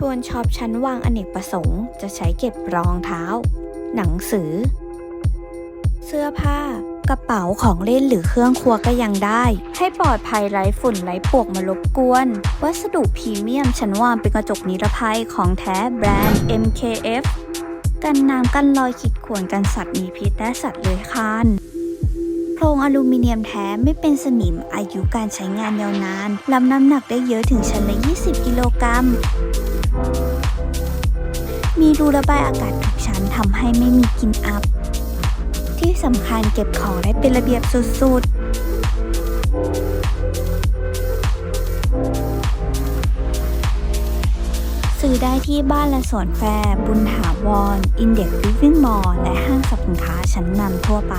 ชวนช็อปชั้นวางอเนกประสงค์ จะใช้เก็บรองเท้า หนังสือ เสื้อผ้ากระเป๋าของเล่นหรือเครื่องครัวก็ยังได้ ให้ปลอดภัยไร้ฝุ่นไร้ปวกมารบกวน วัสดุพรีเมียมชั้นวางเป็นกระจกนิรภัยของแท้แบรนด์ MKF กันน้ำกันรอยขีดข่วนกันสัตว์มีพิษและสัตว์เลื้อยคลานโครงอลูมิเนียมแท้ไม่เป็นสนิมอายุการใช้งานยาวนานลำน้ำหนักได้เยอะถึงชั้นละ 20 กิโลกรัมมี รูระบายอากาศทุกชั้นทำให้ไม่มีกลิ่นอับ ที่สำคัญเก็บของได้เป็นระเบียบสุดๆ ซื้อได้ที่บ้านและสวนแฟร์บุญถาวรอินเด็กซ์ลิฟวิ่งมอลและห้างสรรพสินค้าชั้นนำทั่วไป